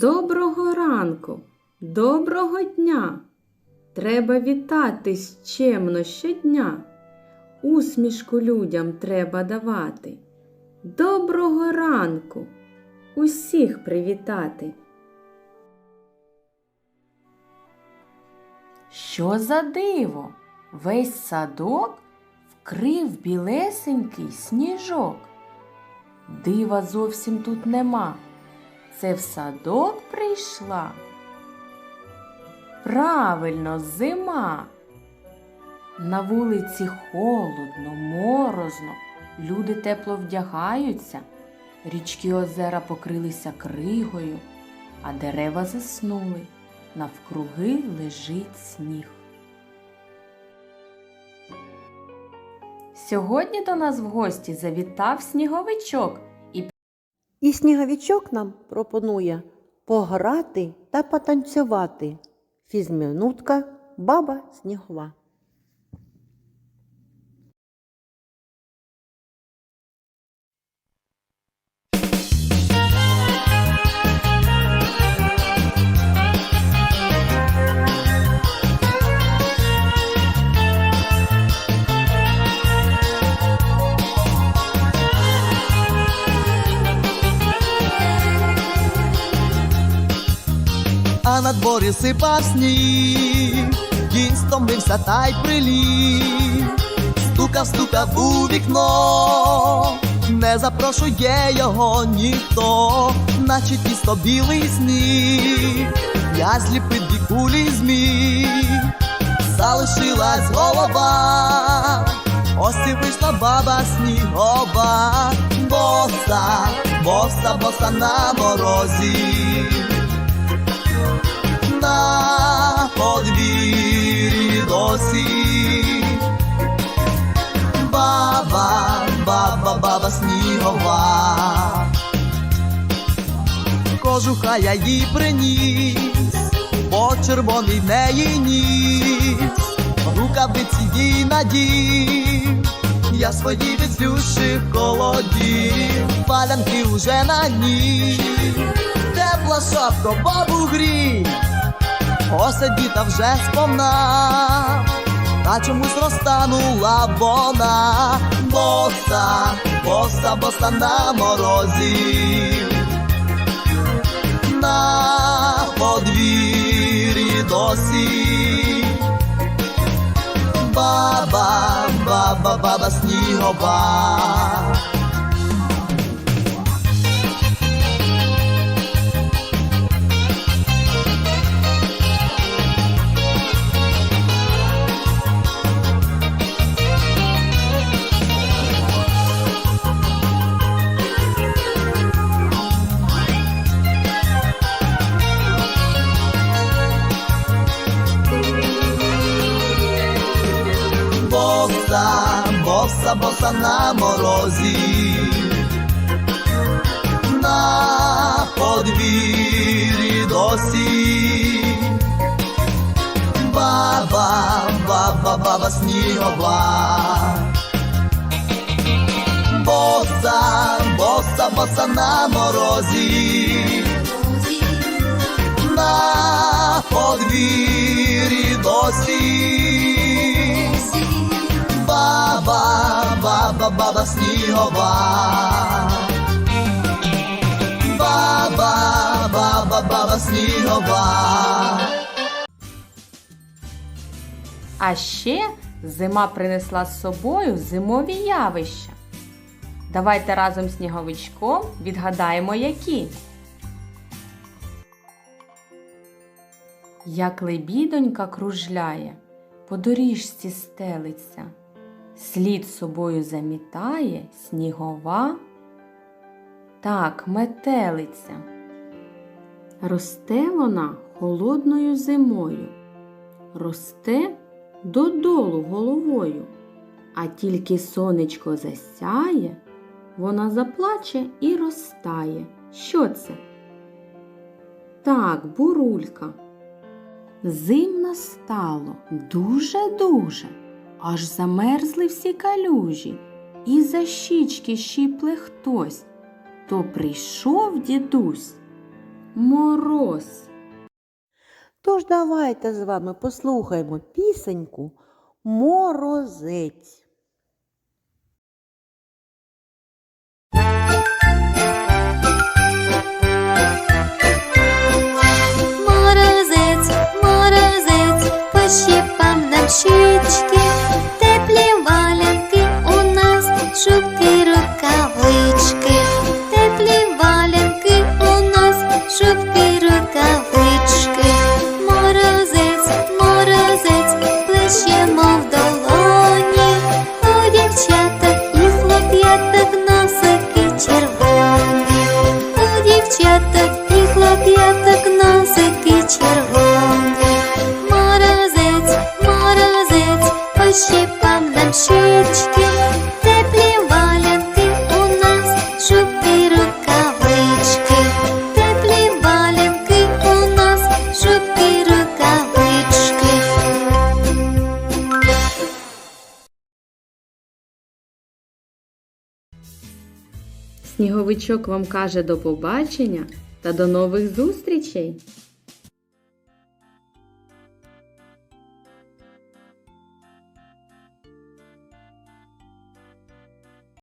Доброго ранку, доброго дня. Треба вітатись чемно щодня. Усмішку людям треба давати. Доброго ранку, усіх привітати. Що за диво? Весь садок вкрив білесенький сніжок. Дива зовсім тут нема. Це в садок прийшла. Правильно, зима. На вулиці холодно, морозно, люди тепло вдягаються, річки озера покрилися кригою, а дерева заснули, навкруги лежить сніг. Сьогодні до нас в гості завітав сніговичок і сніговічок нам пропонує пограти та потанцювати. Фізмінутка Баба Снігова. А на дворі сипав сніг, кінь стомився та й приліг, стукав, стукав у вікно, не запрошує його ніхто, наче тісто білий сніг, я зліпив дві кулі зміг, залишилась голова. Ось і вийшла баба снігова, боса, боса, боса на морозі на подвір'ї досі. Баба, баба, баба снігова. Кожуха я їй приніс, по червоний в неї ніс, рукавиці їй надів, я свої від слющих холодів, палянки уже на ній, тепла шапка бабу грій, посидіта вже сповна, та чомусь розтанула вона, боса, боса, боса на морозі, на подвір'ї досі. Баба, баба, баба снігова. Боса, боса на морозі, на подвір'ї досі. Баба, баба, баба снігова. Боса, боса, боса на морозі. На подвір'ї досі. Баба, баба, снігова. Баба, баба, баба снігова. А ще зима принесла з собою зимові явища. Давайте разом з сніговичком відгадаємо, які. Як лебідонька кружляє, по доріжці стелиться, слід собою замітає снігова. Так, метелиця. Росте вона холодною зимою, росте додолу головою, а тільки сонечко засяє, вона заплаче і розтає. Що це? Так, бурулька. Зимно стало дуже-дуже, аж замерзли всі калюжі, і за щічки щіпле хтось, то прийшов дідусь мороз. Тож давайте з вами послухаємо пісеньку Морозець. рукавички. сніговичок вам каже до побачення та до нових зустрічей!